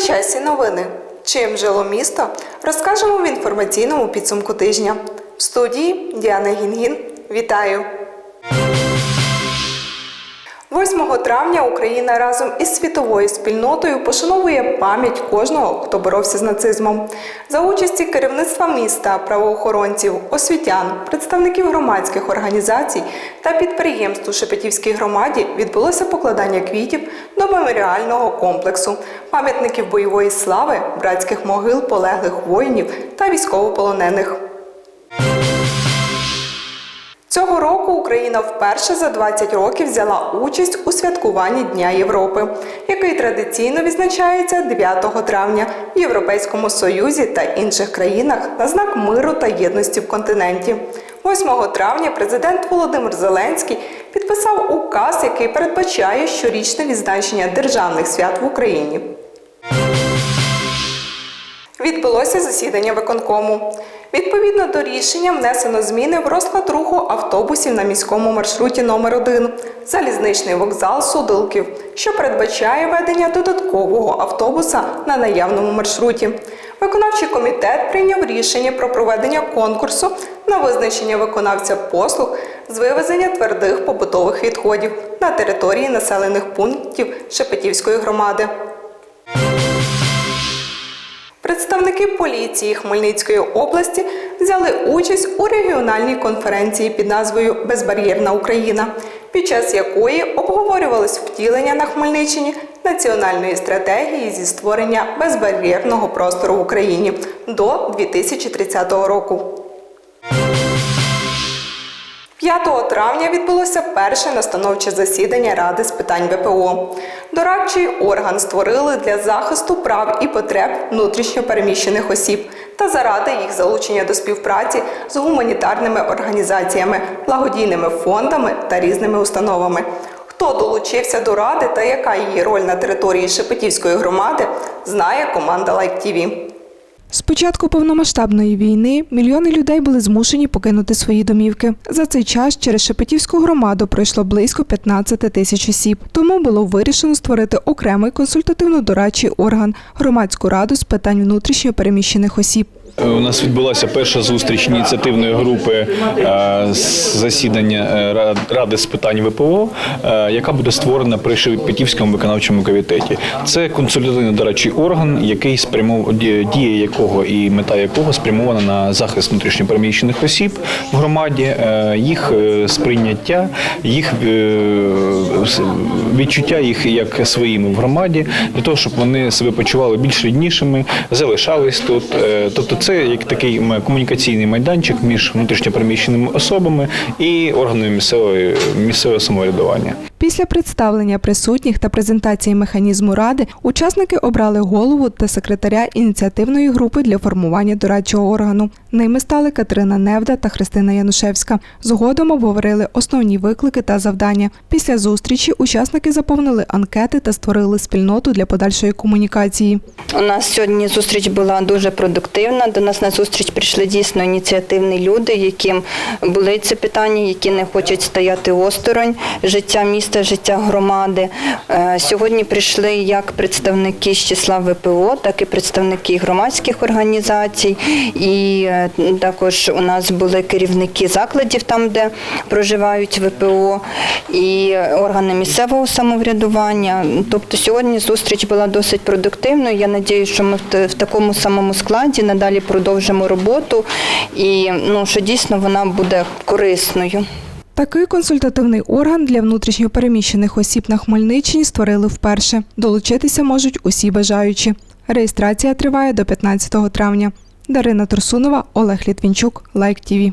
На часі новини. Чим жило місто, розкажемо в інформаційному підсумку тижня. В студії Діана Гінгін. Вітаю! 8 травня Україна разом із світовою спільнотою пошановує пам'ять кожного, хто боровся з нацизмом. За участі керівництва міста, правоохоронців, освітян, представників громадських організацій та підприємств у Шепетівській громаді відбулося покладання квітів до меморіального комплексу, пам'ятників бойової слави, братських могил полеглих воїнів та військовополонених. Україна вперше за 20 років взяла участь у святкуванні Дня Європи, який традиційно відзначається 9 травня в Європейському Союзі та інших країнах на знак миру та єдності в континенті. 8 травня президент Володимир Зеленський підписав указ, який передбачає щорічне відзначення державних свят в Україні. Відбулося засідання виконкому. Відповідно до рішення внесено зміни в розклад руху автобусів на міському маршруті номер 1 залізничний вокзал Судилків, що передбачає ведення додаткового автобуса на наявному маршруті. Виконавчий комітет прийняв рішення про проведення конкурсу на визначення виконавця послуг з вивезення твердих побутових відходів на території населених пунктів Шепетівської громади. Представники поліції Хмельницької області взяли участь у регіональній конференції під назвою Безбар'єрна Україна, під час якої обговорювалось втілення на Хмельниччині національної стратегії зі створення безбар'єрного простору в Україні до 2030 року. 5 травня відбулося перше настановче засідання Ради з питань ВПО. Дорадчий орган створили для захисту прав і потреб внутрішньо переміщених осіб та заради їх залучення до співпраці з гуманітарними організаціями, благодійними фондами та різними установами. Хто долучився до ради та яка її роль на території Шепетівської громади, знає команда Лайк ТІВІ. З початку повномасштабної війни мільйони людей були змушені покинути свої домівки. За цей час через Шепетівську громаду пройшло близько 15 тисяч осіб. Тому було вирішено створити окремий консультативно-дорадчий орган громадську раду з питань внутрішньо переміщених осіб. У нас відбулася перша зустріч ініціативної групи е, засідання е, Ради з питань ВПО, е, яка буде створена при Шепетівському виконавчому комітеті. Це консультативно дорадчий орган, який спрямов дія якого і мета якого спрямована на захист внутрішньопереміщених осіб в громаді, е, їх е, сприйняття, їх е, відчуття їх як своїми в громаді, для того, щоб вони себе почували більш ріднішими, залишались тут. Е, Тобто, це як такий комунікаційний майданчик між внутрішньопереміщеними особами і органами місцевої місцевого самоврядування. Після представлення присутніх та презентації механізму ради учасники обрали голову та секретаря ініціативної групи для формування дорадчого органу. Ними стали Катерина Невда та Христина Янушевська. Згодом обговорили основні виклики та завдання. Після зустрічі учасники заповнили анкети та створили спільноту для подальшої комунікації. У нас сьогодні зустріч була дуже продуктивна. До нас на зустріч прийшли дійсно ініціативні люди, яким були ці питання, які не хочуть стояти осторонь життя міста, життя громади. Е, Сьогодні прийшли як представники з числа ВПО, так і представники громадських організацій. І е, також у нас були керівники закладів, там де проживають ВПО, і органи місцевого самоврядування. Тобто сьогодні зустріч була досить продуктивною. Я сподіваюся, що ми в такому самому складі надалі продовжимо роботу і ну, що дійсно вона буде корисною. Такий консультативний орган для внутрішньопереміщених осіб на Хмельниччині створили вперше. Долучитися можуть усі бажаючі. Реєстрація триває до 15 травня. Дарина Турсунова, Олег Літвінчук, Лайк ТІВІ.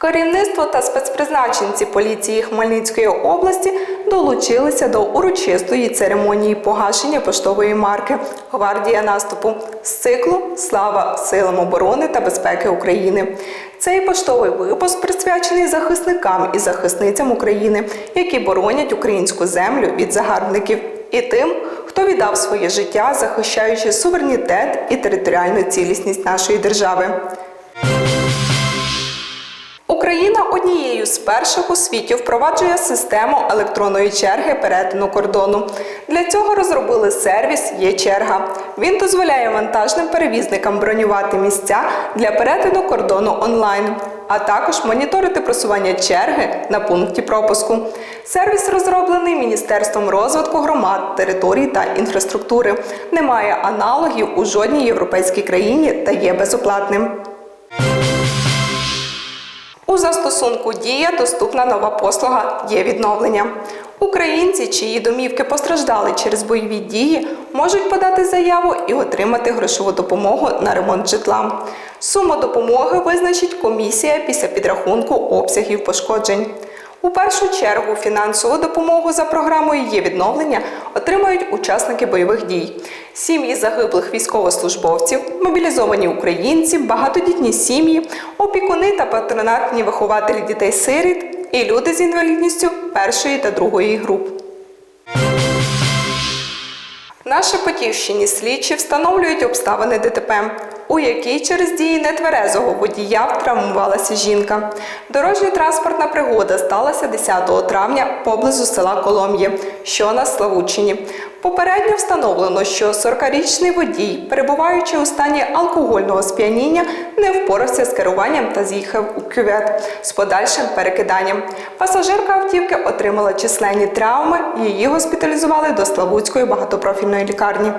Керівництво та спецпризначенці поліції Хмельницької області долучилися до урочистої церемонії погашення поштової марки Гвардія наступу з циклу Слава силам оборони та безпеки України. Цей поштовий випуск присвячений захисникам і захисницям України, які боронять українську землю від загарбників, і тим, хто віддав своє життя, захищаючи суверенітет і територіальну цілісність нашої держави. Україна однією з перших у світі впроваджує систему електронної черги перетину кордону. Для цього розробили сервіс Є черга. Він дозволяє вантажним перевізникам бронювати місця для перетину кордону онлайн, а також моніторити просування черги на пункті пропуску. Сервіс розроблений Міністерством розвитку громад, територій та інфраструктури. Немає аналогів у жодній європейській країні та є безоплатним. У застосунку Дія доступна нова послуга є відновлення. Українці, чиї домівки постраждали через бойові дії, можуть подати заяву і отримати грошову допомогу на ремонт житла. Суму допомоги визначить комісія після підрахунку обсягів пошкоджень. У першу чергу фінансову допомогу за програмою є відновлення отримають учасники бойових дій, сім'ї загиблих військовослужбовців, мобілізовані українці, багатодітні сім'ї, опікуни та патронатні вихователі дітей-сиріт і люди з інвалідністю першої та другої груп. На Шепетівщині слідчі встановлюють обставини ДТП, у якій через дії нетверезого водія травмувалася жінка. Дорожньо транспортна пригода сталася 10 травня поблизу села Колом'є, що на Славутчині. Попередньо встановлено, що 40-річний водій, перебуваючи у стані алкогольного сп'яніння, не впорався з керуванням та з'їхав у кювет з подальшим перекиданням. Пасажирка автівки отримала численні травми. Її госпіталізували до Славутської багатопрофільної лікарні.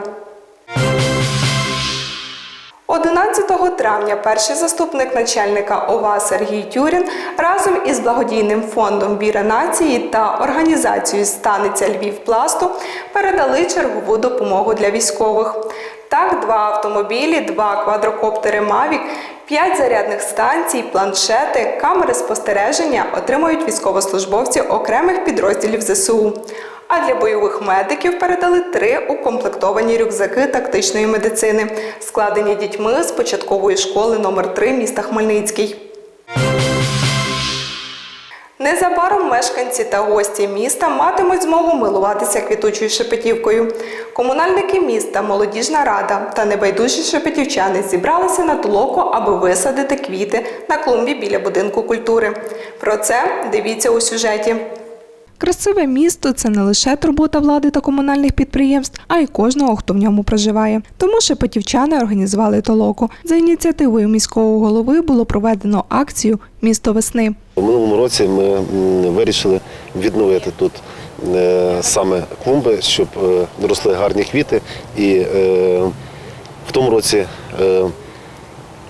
11 травня перший заступник начальника ОВА Сергій Тюрін разом із благодійним фондом Віра нації та організацією Станиця Львівпласту передали чергову допомогу для військових. Так, два автомобілі, два квадрокоптери Мавік, п'ять зарядних станцій, планшети, камери спостереження отримують військовослужбовці окремих підрозділів ЗСУ. А для бойових медиків передали три укомплектовані рюкзаки тактичної медицини, складені дітьми з початкової школи номер 3 міста Хмельницький. Незабаром мешканці та гості міста матимуть змогу милуватися квітучою шепетівкою. Комунальники міста, молодіжна рада та небайдужі шепетівчани зібралися на толоку, аби висадити квіти на клумбі біля будинку культури. Про це дивіться у сюжеті. Красиве місто це не лише турбота влади та комунальних підприємств, а й кожного, хто в ньому проживає. Тому шепетівчани організували толоку. За ініціативою міського голови було проведено акцію Місто весни. У минулому році ми вирішили відновити тут е, саме клумби, щоб е, росли гарні квіти. І е, в тому році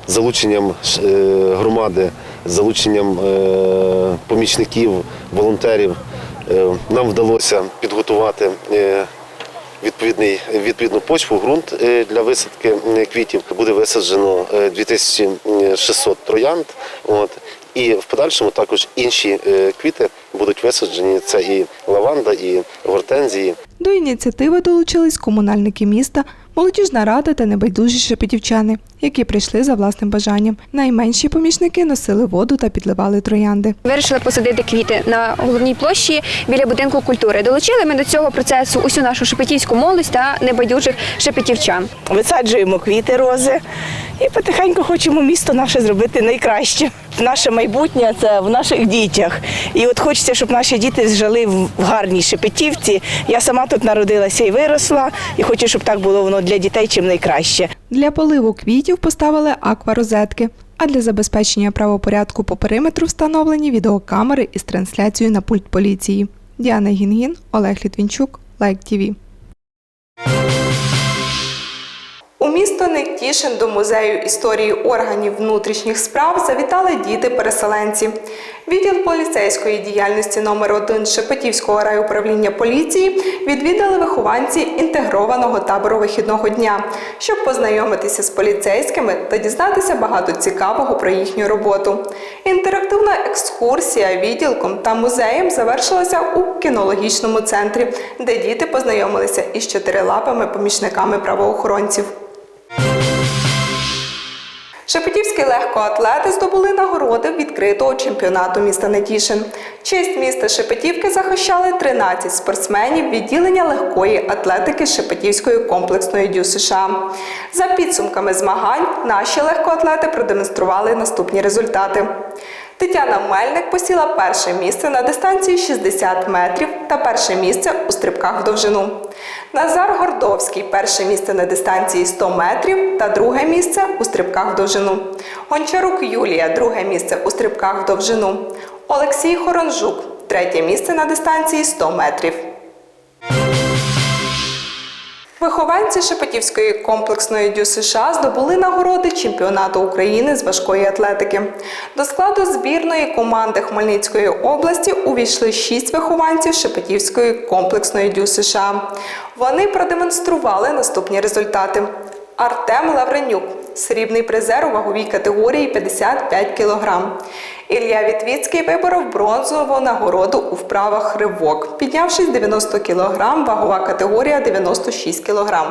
залученням громади, залученням помічників, волонтерів нам вдалося підготувати. е, Відповідний відповідну почву, ґрунт е, для висадки е, квітів буде висаджено е, 2600 троянд. От і в подальшому також інші е, квіти будуть висаджені. Це і лаванда, і гортензії. До ініціативи долучились комунальники міста, молодіжна рада та небайдужі шепетівчани, які прийшли за власним бажанням. Найменші помічники носили воду та підливали троянди. Вирішили посадити квіти на головній площі біля будинку культури. Долучили ми до цього процесу усю нашу шепетівську молодь та небайдужих шепетівчан. висаджуємо квіти, рози і потихеньку хочемо місто наше зробити найкраще. Наше майбутнє це в наших дітях. І от хочеться, щоб наші діти жили в гарній шепетівці. Я сама тут народилася і виросла, і хочу, щоб так було воно для дітей чим найкраще. Для поливу квітів поставили акварозетки, а для забезпечення правопорядку по периметру встановлені відеокамери із трансляцією на пульт поліції. Діана Гінгін, Олег Літвінчук, Лайк ТІВІ. Місто Нетішин до музею історії органів внутрішніх справ завітали діти-переселенці. Відділ поліцейської діяльності номер 1 Шепетівського райуправління поліції відвідали вихованці інтегрованого табору вихідного дня, щоб познайомитися з поліцейськими та дізнатися багато цікавого про їхню роботу. Інтерактивна екскурсія відділком та музеєм завершилася у кінологічному центрі, де діти познайомилися із чотирилапими помічниками правоохоронців. Шепетівські легкоатлети здобули нагороди відкритого чемпіонату міста Нетішин. Честь міста Шепетівки захищали 13 спортсменів відділення легкої атлетики Шепетівської комплексної дю США. За підсумками змагань наші легкоатлети продемонстрували наступні результати. Тетяна Мельник посіла перше місце на дистанції 60 метрів та перше місце у стрибках в довжину. Назар Гордовський перше місце на дистанції 100 метрів та друге місце у стрибках в довжину. Гончарук Юлія друге місце у стрибках в довжину. Олексій Хоронжук третє місце на дистанції 100 метрів. Вихованці Шепетівської комплексної дю США здобули нагороди чемпіонату України з важкої атлетики. До складу збірної команди Хмельницької області увійшли шість вихованців Шепетівської комплексної дю США. Вони продемонстрували наступні результати. Артем Лавренюк, срібний призер у ваговій категорії 55 кг. Ілля Вітвіцький виборов бронзову нагороду у вправах ривок, піднявшись 90 кг, вагова категорія 96 кг.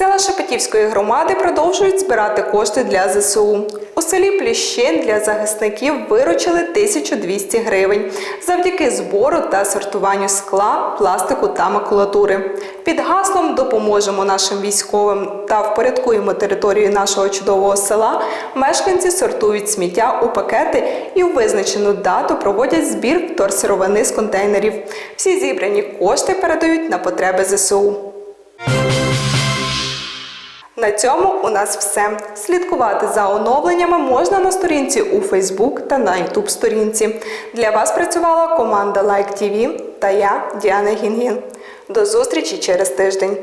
Села Шепетівської громади продовжують збирати кошти для ЗСУ. У селі Пліщин для захисників виручили 1200 гривень завдяки збору та сортуванню скла, пластику та макулатури. Під гаслом Допоможемо нашим військовим та впорядкуємо територію нашого чудового села. Мешканці сортують сміття у пакети і у визначену дату проводять збір вторсировини з контейнерів. Всі зібрані кошти передають на потреби ЗСУ. На цьому у нас все. Слідкувати за оновленнями можна на сторінці у Facebook та на YouTube сторінці. Для вас працювала команда Like TV та я, Діана Гінгін. До зустрічі через тиждень.